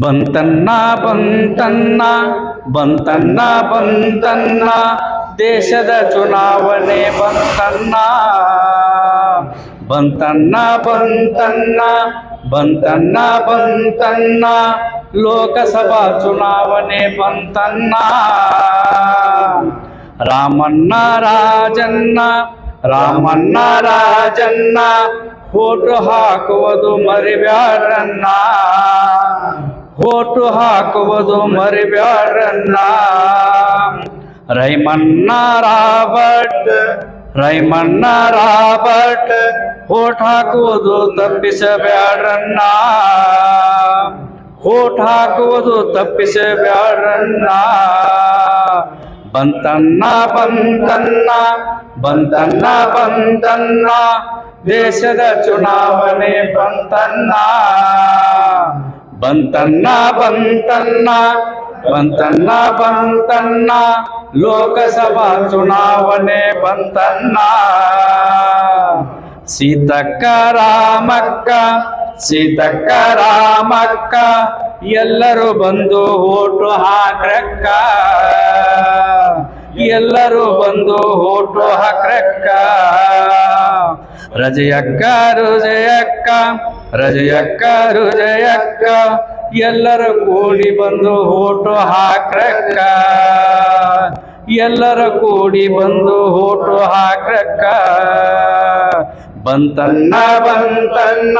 ಬಂತನ್ನ ಬಂತನ್ನ ಬಂತನ್ನ ಬಂತನ್ನ ದೇಶದ ಚುನಾವಣೆ ಬಂತನ್ನ ಬಂತನ್ನ ಬಂತನ್ನ ಬಂತನ್ನ ಬಂತನ್ನ ಲೋಕಸಭಾ ಚುನಾವಣೆ ಬಂತನ್ನ ರಾಮಣ್ಣ ರಾಜನ್ನ ರಾಮಣ್ಣ ರಾಜನ್ನ ಓಟು ಹಾಕುವುದು ಮರಿಬ್ಯಾರನ್ನ ಓಟು ಹಾಕುವುದು ಮರಿಬ್ಯಾರನ್ನ Raimanna Robert Raimanna Robert vote ಹಾಕುವುದು ತಪ್ಪಿಸಬ್ಯಾಡ್ರನ್ನ ಓಟ್ ಹಾಕುವುದು ತಪ್ಪಿಸಬ್ಯಾಡ್ರನ್ನ ಬಂತನ್ನ ಬಂತನ್ನ ಬಂತನ್ನ ಬಂತನ್ನ ದೇಶದ ಚುನಾವಣೆ ಬಂತನ್ನ ಬಂತನ್ನ ಬಂತನ್ನ ಬಂತನ್ನ ಬಂತನ್ನ ಲೋಕಸಭಾ ಚುನಾವಣೆ ಬಂತನ್ನ ಸೀತಕ್ಕ, ರಾಮಕ್ಕ ಸೀತಕ್ಕ, ರಾಮಕ್ಕ, ಎಲ್ಲರೂ ಬಂದು ಓಟು ಹಾಕ್ರಕ್ಕ. ಎಲ್ಲರೂ ಬಂದು ಓಟು ಹಾಕ್ರಕ್ಕ. ರಜಯಕ್ಕ ರುಜಯಕ್ಕ ರಜಯಕ್ಕ ರುಜಯಕ್ಕ ಎಲ್ಲರೂ ಕೂಡಿ ಬಂದು ಓಟು ಹಾಕ್ರಕ್ಕ. ಎಲ್ಲರ ಕೂಡಿ ಬಂದು ಓಟು ಹಾಕ್ರಕ್ಕ. ಬಂತನ್ನ ಬಂತನ್ನ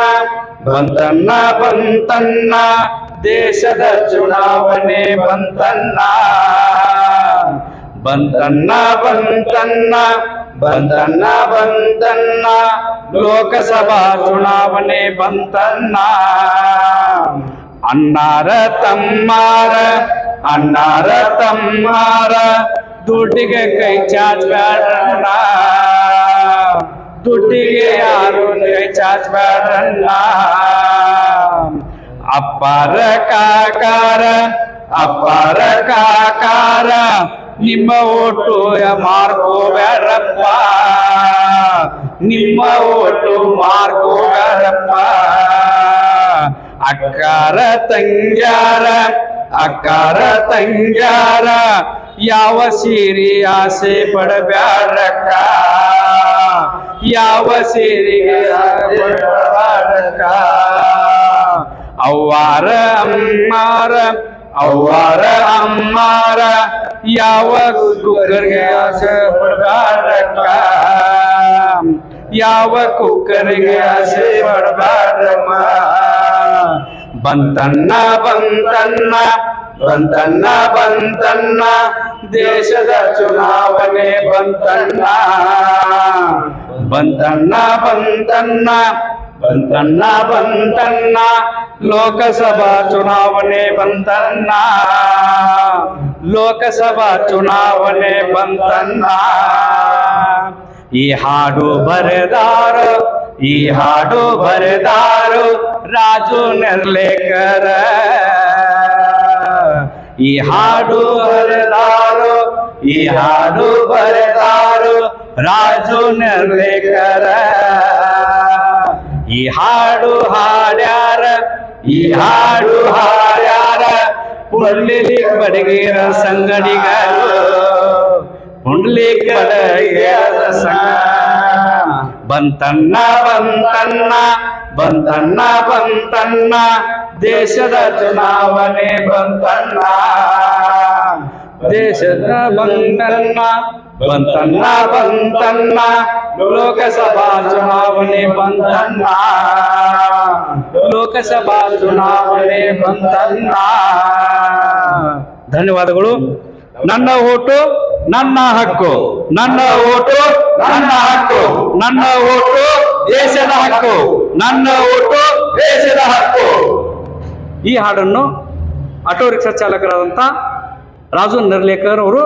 ಬಂತನ್ನ ಬಂತನ್ನ, ದೇಶದ ಚುನಾವಣೆ ಬಂತನ್ನ. ಬಂತನ್ನ ಬಂತನ್ನ ಬಂತನ್ನ ಬಂತನ್ನ ಲೋಕಸಭಾ ಚುನಾವಣೆ ಬಂತನ್ನ ಅಣ್ಣಾರ ತಮ್ಮಾರ ಅಣ್ಣಾರ ತಮ್ಮಾರ, ದುಡ್ಡಿಗೆ ಕೈ ಚಾಚಬೇಡಣ್ಣ ದುಡ್ಡಿಗೆ ಯಾರು ಕೈ ಚಾಚಬೇಡಣ್ಣ ಅಪ್ಪಾರ ಕಾಕಾರ ಅಪ್ಪಾರ ಕಾಕಾರ ನಿಮ್ಮ ಓಟು ಮಾರ್ಕೋಬೇಡ್ರಪ್ಪ ನಿಮ್ಮ ಓಟು ಮಾರ್ಕೋಬೇಡ್ರಪ್ಪ ಅಕ್ಕಾರ ತಂಗ್ಯಾರ ಅಕ್ಕಾರ ತಂಗ್ಯಾರ, ಯಾವ ಸೀರಿ ಆಸೆ ಪಡಬ್ಯಾರಕ್ಕ ಯಾವ ಸೀರಿಗೆ ಪಡಬ್ಯಾಡ್ರಕ್ಕ ಅವ್ವಾರ ಅಮ್ಮಾರ ಅವ್ವಾರ ಅಮ್ಮಾರ. ಯಾವ ಕುಕ್ಕರ್ಗೆ ಆಸೆ ಪಡಬ್ಯಾಡ್ರಕ್ಕ ಯಾವ ಕುಕ್ಕರಿಗೆ ಆಸೆ ಪಡಬ್ಯಾಡ್ರಮ್ಮ ಬಂತನ್ನ ಬಂತನ್ನ ಬಂತನ್ನ ಬಂತನ್ನ ದೇಶದ ಚುನಾವಣೆ ಬಂತನ್ನ ಬಂತನ್ನ ಬಂತನ್ನ ಬಂತನ್ನ ಬಂತನ್ನ ಲೋಕಸಭಾ ಚುನಾವಣೆ ಬಂತನ್ನ ಲೋಕಸಭಾ ಚುನಾವಣೆ ಬಂತನ್ನ ಈ ಹಾಡು ಬರೆದಾರು, ಈ ಹಾಡು ಬರೆದಾರು ರಾಜು ನೆರ್ಲೇಕರ. ಈ ಹಾಡು ಬರೆದಾರು, ಈ ಹಾಡು ಬರೆದಾರು ರಾಜು ನೆರ್ಲೇಕರ. ಈ ಹಾಡು ಹಾಡ್ಯಾರ, ಈ ಹಾಡು ಹಾಡ್ಯಾರ ಪುಳ್ಳಿ ಬಡಗೇರ ಸಂಗಡಿಗರು. ಪುಂಡ್ಲಿಕ್ ಕಡೆಯ ಬಂತಣ್ಣ ಬಂತಣ್ಣ ಬಂತಣ್ಣ ಬಂತಣ್ಣ. ದೇಶದ ಚುನಾವಣೆ ಬಂತಣ್ಣ. ದೇಶದ ಬಂತಣ್ಣ ಬಂತಣ್ಣ ಬಂತಣ್ಣ. ಲೋಕಸಭಾ ಚುನಾವಣೆ ಬಂತಣ್ಣ. ಲೋಕಸಭಾ ಚುನಾವಣೆ ಬಂತಣ್ಣ. ಧನ್ಯವಾದಗಳು. ನನ್ನ ಓಟು ನನ್ನ ಹಕ್ಕು, ನನ್ನ ಓಟು, ನನ್ನ ಹಕ್ಕು, ನನ್ನ ಓಟು, ದೇಶದ ಹಕ್ಕು, ನನ್ನ ಓಟು, ದೇಶದ ಹಕ್ಕು. ಈ ಹಾಡನ್ನು ಆಟೋ ರಿಕ್ಷಾ ಚಾಲಕರಾದಂಥ ರಾಜು ನರ್ಲೇಕರ್ ಅವರು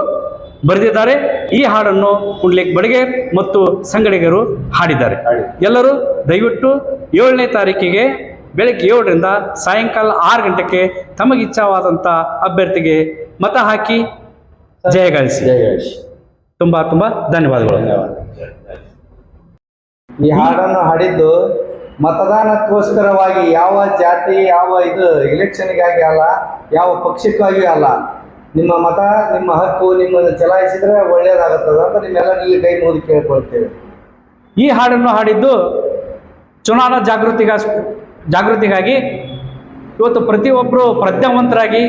ಬರೆದಿದ್ದಾರೆ. ಈ ಹಾಡನ್ನು ಕುಂಡ್ಲೇಕ್ ಬಡಗೇರ್ ಮತ್ತು ಸಂಗಡಿಗರು ಹಾಡಿದ್ದಾರೆ. ಎಲ್ಲರೂ ದಯವಿಟ್ಟು ಏಳನೇ ತಾರೀಕಿಗೆ ಬೆಳಗ್ಗೆ ಏಳರಿಂದ ಸಾಯಂಕಾಲ ಆರು ಗಂಟೆಗೆ ತಮಗಿಚ್ಛವಾದಂಥ ಅಭ್ಯರ್ಥಿಗೆ ಮತ ಹಾಕಿ ಜಯಗಳಿಸಿ ಜಯ ಗಣೇಶ್ ತುಂಬಾ ತುಂಬಾ ಧನ್ಯವಾದಗಳು. ಧನ್ಯವಾದ ಈ ಹಾಡನ್ನು ಹಾಡಿದ್ದು ಮತದಾನಕ್ಕೋಸ್ಕರವಾಗಿ ಯಾವ ಜಾತಿ ಯಾವ ಇದು ಇಲೆಕ್ಷನ್ಗಾಗಿ ಅಲ್ಲ ಯಾವ ಪಕ್ಷಕ್ಕಾಗಿ ಅಲ್ಲ ನಿಮ್ಮ ಮತ ನಿಮ್ಮ ಹಕ್ಕು ನಿಮ್ಮನ್ನು ಚಲಾಯಿಸಿದ್ರೆ ಒಳ್ಳೇದಾಗುತ್ತದೆ ಅಂತ ನಿಮ್ಮೆಲ್ಲರಲ್ಲಿ ಕೈ ಮುಗಿದು ಕೇಳ್ಕೊಳ್ತೇವೆ. ಈ ಹಾಡನ್ನು ಹಾಡಿದ್ದು ಚುನಾವಣಾ ಜಾಗೃತಿಗ ಜಾಗೃತಿಗಾಗಿ ಇವತ್ತು ಪ್ರತಿಯೊಬ್ಬರು ಪ್ರಜ್ಞಾವಂತರಾಗಿ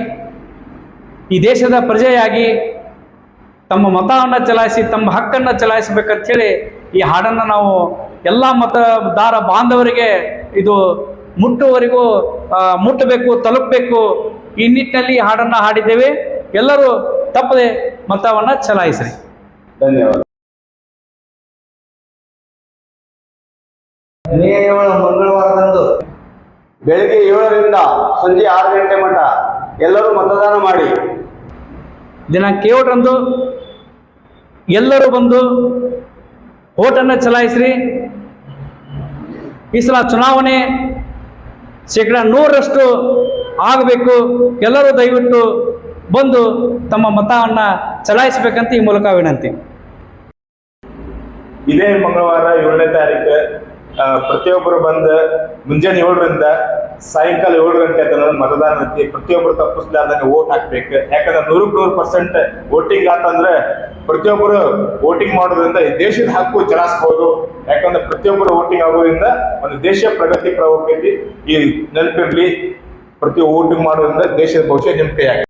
ಈ ದೇಶದ ಪ್ರಜೆಯಾಗಿ ತಮ್ಮ ಮತವನ್ನು ಚಲಾಯಿಸಿ ತಮ್ಮ ಹಕ್ಕನ್ನು ಚಲಾಯಿಸಬೇಕಂತೇಳಿ ಈ ಹಾಡನ್ನು ನಾವು ಎಲ್ಲ ಮತದಾರ ಬಾಂಧವರಿಗೆ ಇದು ಮುಟ್ಟುವರೆಗೂ ಮುಟ್ಟಬೇಕು ತಲುಪಬೇಕು ಈ ನಿಟ್ಟಿನಲ್ಲಿ ಈ ಹಾಡನ್ನು ಹಾಡಿದ್ದೇವೆ. ಎಲ್ಲರೂ ತಪ್ಪದೆ ಮತವನ್ನು ಚಲಾಯಿಸ್ರಿ. ಧನ್ಯವಾದ. ಮಂಗಳವಾರದಂದು ಬೆಳಿಗ್ಗೆ ಏಳರಿಂದ ಸಂಜೆ ಆರು ಗಂಟೆ ಮಟ್ಟ ಎಲ್ಲರೂ ಮತದಾನ ಮಾಡಿ. ದಿನ ಏಳರಂದು ಎಲ್ಲರೂ ಬಂದು ಓಟನ್ನು ಚಲಾಯಿಸ್ರಿ. ಈ ಸಲ ಚುನಾವಣೆ ಶೇಕಡ ನೂರರಷ್ಟು ಆಗಬೇಕು. ಎಲ್ಲರೂ ದಯವಿಟ್ಟು ಬಂದು ತಮ್ಮ ಮತವನ್ನು ಚಲಾಯಿಸಬೇಕಂತ ಈ ಮೂಲಕ ವಿನಂತಿ. ಇದೇ ಮಂಗಳವಾರ ಏಳನೇ ತಾರೀಕು ಪ್ರತಿಯೊಬ್ಬರು ಬಂದು ಮುಂಜಾನೆ ಏಳರಿಂದ ಸಾಯಂಕಾಲ ಏಳು ಗಂಟೆ ಮತದಾನ ಐತಿ ಪ್ರತಿಯೊಬ್ಬರು ತಪ್ಪಿಸ್ಲಾರ್ದಂಗೆ ಓಟ್ ಹಾಕ್ಬೇಕು. ಯಾಕಂದ್ರೆ ನೂರಕ್ಕೆ ನೂರು ಪರ್ಸೆಂಟ್ ವೋಟಿಂಗ್ ಆತಂದ್ರೆ ಪ್ರತಿಯೊಬ್ಬರು ವೋಟಿಂಗ್ ಮಾಡೋದ್ರಿಂದ ಈ ದೇಶದ ಹಕ್ಕು ಚಲಾಯಿಸ್ಬೋದು. ಯಾಕಂದ್ರೆ ಪ್ರತಿಯೊಬ್ಬರು ವೋಟಿಂಗ್ ಆಗೋದ್ರಿಂದ ಒಂದು ದೇಶ ಪ್ರಗತಿ ಪ್ರವೃತ್ತಿ ಈ ನೆನಪಿರ್ಲಿ. ಪ್ರತಿ ವೋಟಿಂಗ್ ಮಾಡೋದ್ರಿಂದ ದೇಶದ ಭವಿಷ್ಯ ನಿಮ್ಮ ಕೈಯಾಗ